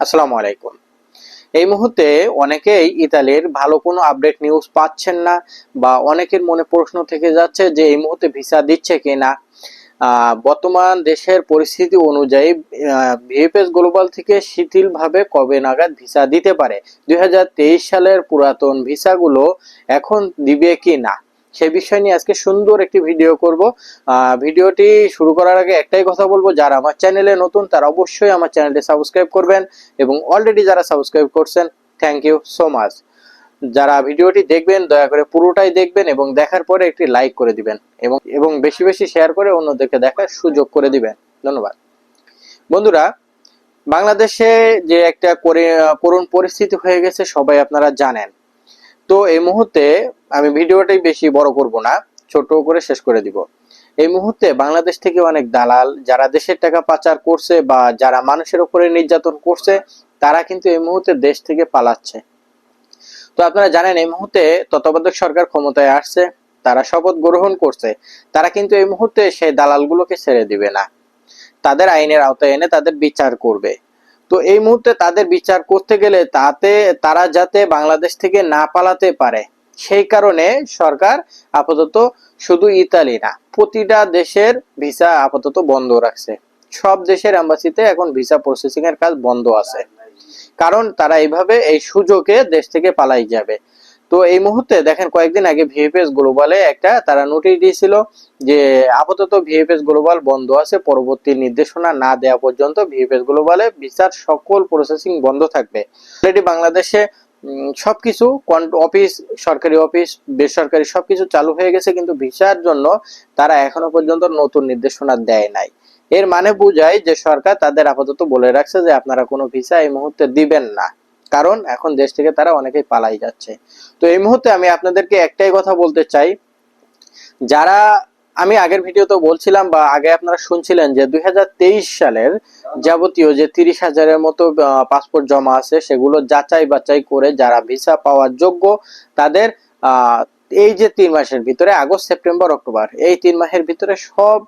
আসসালামু আলাইকুম। এই মুহূর্তে অনেকেই ইতালির ভালো কোনো আপডেট নিউজ পাচ্ছেন না বা অনেকের মনে প্রশ্ন থেকে যাচ্ছে যে এই মুহূর্তে ভিসা দিচ্ছে কিনা। আহ, বর্তমান দেশের পরিস্থিতি অনুযায়ী ভিএফএস গ্লোবাল থেকে শিথিলভাবে কবে নাগাদ ভিসা দিতে পারে? দুই হাজার তেইশ সালের পুরাতন ভিসাগুলো এখন দিবে কি না সে বিষয় নিয়ে আজকে সুন্দর একটি ভিডিও করব। ভিডিওটি শুরু করার আগে একটাই কথা বলব, যারা আমার চ্যানেলে নতুন, তারা অবশ্যই আমার চ্যানেলটি সাবস্ক্রাইব করবেন এবং অলরেডি যারা সাবস্ক্রাইব করছেন থ্যাংক ইউ সো মাচ যারা ভিডিওটি দেখবেন, দয়া করে পুরোটাই দেখবেন এবং দেখার পরে একটি লাইক করে দিবেন এবং এবং বেশি বেশি শেয়ার করে অন্যদেরকে দেখার সুযোগ করে দিবেন। ধন্যবাদ। বন্ধুরা, বাংলাদেশে যে একটা করে- করুণ পরিস্থিতি হয়ে গেছে, সবাই আপনারা জানেন। তো এই মুহূর্তে আমি ভিডিওটাই বেশি বড় করব না, ছোট করে শেষ করে দিব। এই মুহূর্তে বাংলাদেশ থেকে অনেক দালাল যারা দেশের টাকা পাচার করছে বা যারা মানুষের উপরে নির্যাতন করছে, তারা কিন্তু এই মুহূর্তে দেশ থেকে পালাচ্ছে। তো আপনারা জানেন, এই মুহূর্তে তত্ত্বাবধায়ক সরকার ক্ষমতায় আসছে, তারা শপথ গ্রহণ করছে, তারা কিন্তু এই মুহূর্তে সেই দালালগুলোকে ছেড়ে দিবে না। তাদের আইনের আওতায় এনে তাদের বিচার করবে। তো এই মুহূর্তে তাদের বিচার করতে গেলে তাতে, তারা যাতে বাংলাদেশ থেকে না পালাতে পারে, সেই কারণে সরকার আপাতত শুধু ইতালি না, প্রতিটা দেশের ভিসা আপাতত বন্ধ রাখছে। সব দেশের এম্বাসিতে এখন ভিসা প্রসেসিং এর কাজ বন্ধ আছে। কারণ তারা এইভাবে এই সুযোগে দেশ থেকে পালাই যাবে। তো এই মুহূর্তে দেখেন কয়েকদিন আগে ভিএফএস গ্লোবালে একটা তারা নোটিশ দিয়েছিল যে আপাতত ভিএফএস গ্লোবাল বন্ধ আছে, পরবর্তী নির্দেশনা না দেওয়া পর্যন্ত ভিএফএস গ্লোবালে ভিসার সকল প্রসেসিং বন্ধ থাকবে। অলরেডি বাংলাদেশে সবকিছু অফিস, সরকারি অফিস, বেসরকারি সবকিছু চালু হয়ে গেছে, কিন্তু ভিসার জন্য তারা এখনও পর্যন্ত নতুন নির্দেশনা দেয় নাই। এর মানে বোঝায় যে সরকার তাদের আপাতত বলে রাখছে যে আপনারা কোনো ভিসা এই মুহূর্তে দিবেন না। কারণ এখন দেশ থেকে তারা অনেকেই পালাই যাচ্ছে। তো এই মুহূর্তে আমি আপনাদেরকে একটাই কথা বলতে চাই। যারা, আমি আগের ভিডিওতে বলছিলাম বা আগে আপনারা শুনছিলেন যে দুই হাজার তেইশ সালের যাবতীয় যে তিরিশ হাজারের মতো পাসপোর্ট জমা আছে, সেগুলো যাচাই বাছাই করে যারা ভিসা পাওয়ার যোগ্য, তাদের এই যে তিন মাসের ভিতরে আগস্ট, সেপ্টেম্বর, অক্টোবর, এই তিন মাসের ভিতরে সব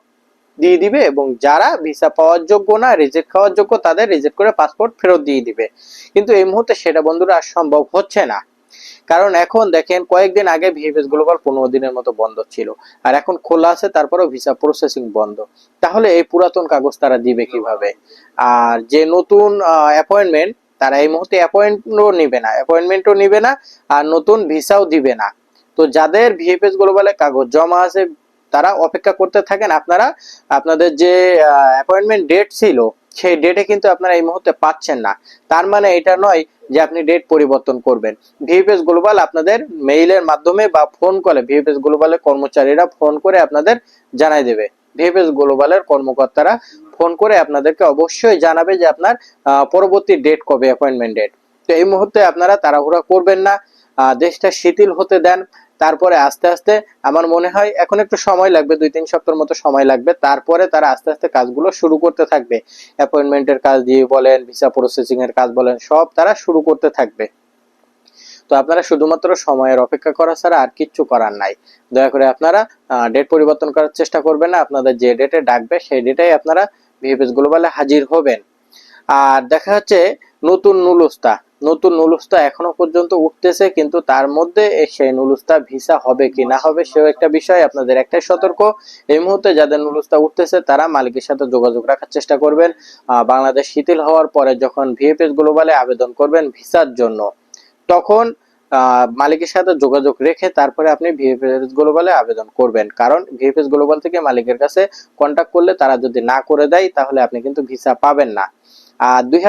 দিয়ে দিবে এবং যারা ভিসা পাওয়ার যোগ্য না রিজেক্ট খাওয়ার যোগ্য, তাদের রিজেক্ট করে পাসপোর্ট ফেরত দিয়ে দিবে। কিন্তু এই মুহূর্তে সেটা বন্ধুরা আর সম্ভব হচ্ছে না। কারণ এখন দেখেন, কয়েকদিন আগে ভিএফএস গ্লোবাল পনেরো দিনের মতো বন্ধ ছিল। আর এখন খোলা আছে, তারপরেও ভিসা প্রসেসিং বন্ধ। তাহলে এই পুরাতন কাগজ তারা দিবে কীভাবে? আর যে নতুন অ্যাপয়েন্টমেন্ট তারা এই মুহূর্তে অ্যাপয়েন্টও নিবে না। অ্যাপয়েন্টমেন্টও নিবে না, আর নতুন ভিসাও দিবে না। তো যাদের ভিএফএস গ্লোবালে কাগজ জমা আছে তারা অপেক্ষা করতে থাকেন। আপনারা, আপনাদের যে অ্যাপয়েন্টমেন্ট ডেট ছিল, সেই ডেটে কিন্তু আপনারা এই মুহূর্তে পাচ্ছেন না। তার মানে এটা নয় যে আপনি ডেট পরিবর্তন করবেন। ভিএফএস গ্লোবাল আপনাদের মেইলের মাধ্যমে বা ফোন কলে ভিএফএস গ্লোবালের কর্মচারীরা ফোন করে আপনাদের জানাই দেবে। ভিএফএস গ্লোবালের কর্মকর্তারা ফোন করে আপনাদেরকে অবশ্যই জানাবে যে আপনার পরবর্তী ডেট কবে অ্যাপয়েন্টমেন্ট ডেট তো এই মুহূর্তে আপনারা তাড়াহুড়া করবেন না। দেশটা শিথিল হতে দেন। তারপরে আস্তে আস্তে আমার মনে হয় এখন একটু সময় লাগবে, দুই তিন সপ্তাহের মতো সময় লাগবে। তারপরে তারা আস্তে আস্তে কাজগুলো শুরু করতে থাকবে। অ্যাপয়েন্টমেন্টের কাজ দিয়ে বলেন ভিসা প্রসেসিং এর কাজ বলেন, সব তারা শুরু করতে থাকবে। তো আপনারা শুধুমাত্র সময়ের অপেক্ষা করা ছাড়া আর কিচ্ছু করার নাই। দয়া করে আপনারা ডেট পরিবর্তন করার চেষ্টা করবেন না। আপনাদের যে ডেটে ডাকবে, সেই ডেটেই আপনারা ভিএফএস গ্লোবালে হাজির হবেন। আর দেখা যাচ্ছে নতুন নুলুস্তা। নতুন নুলুস্তা এখনও পর্যন্ত উঠতেছে, কিন্তু তার মধ্যে সেই নুলুস্তা ভিসা হবে কি না হবে সেও একটা বিষয়। আপনাদের একটাই সতর্ক, এই মুহূর্তে যাদের নুলুস্তা উঠতেছে তারা মালিকের সাথে যোগাযোগ রাখার চেষ্টা করবেন। বাংলাদেশ শিথিল হওয়ার পরে যখন ভিএফএস গ্লোবালে আবেদন করবেন ভিসার জন্য, তখন মালিকের সাথে যোগাযোগ রেখে তারপরে আপনি ভিএফএস গ্লোবালে আবেদন করবেন। কারণ ভিএফএস গ্লোবাল থেকে মালিকের কাছে কন্ট্যাক্ট করলে তারা যদি না করে দেয়, তাহলে আপনি কিন্তু ভিসা পাবেন না। দুই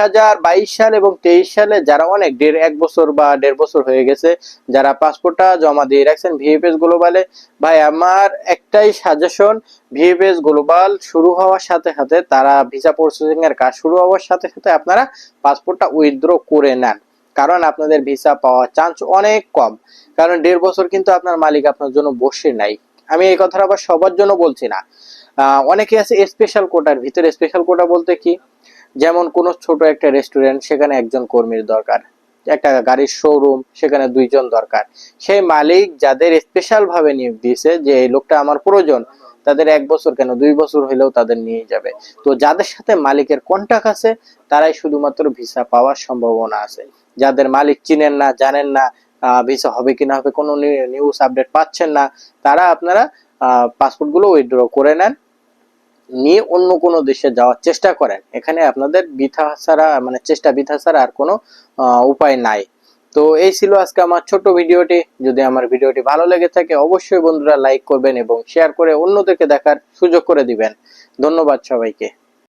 সাল এবং তেইশ সালে যারা অনেক, দেড় এক বছর বা দেড় বছর হয়ে গেছে, যারা পাসপোর্টটা জমা দিয়ে রাখছেন ভিএফএস গ্লোবালে ভাই আমার একটাই সাজেশন ভিএফএস গ্লোবাল শুরু হওয়ার সাথে সাথে তারা ভিসা প্রসেসিং এর কাজ শুরু হওয়ার সাথে সাথে আপনারা পাসপোর্টটা উইথড্র করে নেন। কারণ আপনাদের ভিসা পাওয়ার চান্স অনেক কম। কারণ দেড় বছর কিন্তু আপনার মালিক আপনার জন্য বসে নাই। আমি এই কথাটা আবার সবার জন্য বলছি না। অনেকে আছে স্পেশাল কোটার ভিতরে স্পেশাল কোটা বলতে কি? যেমন কোন ছোট একটা রেস্টুরেন্ট সেখানে একজন কর্মীর দরকার। একটা গাড়ির শোরুম সেখানে দুইজন দরকার। সেই মালিক যাদের স্পেশাল ভাবে নিয়োগ দিয়েছে যে এই লোকটা আমার প্রয়োজন, তাদের এক বছর কেন, দুই বছর হইলেও তাদের নিয়ে যাবে। তো যাদের সাথে মালিকের কন্টাক্ট আছে, তারাই শুধুমাত্র ভিসা পাওয়ার সম্ভাবনা আছে। যাদের মালিক চিনেন না, জানেন না ভিসা হবে কিনা হবে, কোনো নিউজ আপডেট পাচ্ছেন না, তারা আপনারা পাসপোর্টগুলো উইথড্র করে নেন। নিয়ে অন্য কোনো দেশে যাওয়ার চেষ্টা করেন। এখানে আপনাদের বৃথা ছাড়া মানে চেষ্টা বৃথা ছাড়া আর কোনো উপায় নাই। তো এই ছিল আজকে আমার ছোট ভিডিওটি। যদি আমার ভিডিওটি ভালো লেগে থাকে, অবশ্যই বন্ধুরা লাইক করবেন এবং শেয়ার করে অন্যদেরকে দেখার সুযোগ করে দিবেন। ধন্যবাদ সবাইকে।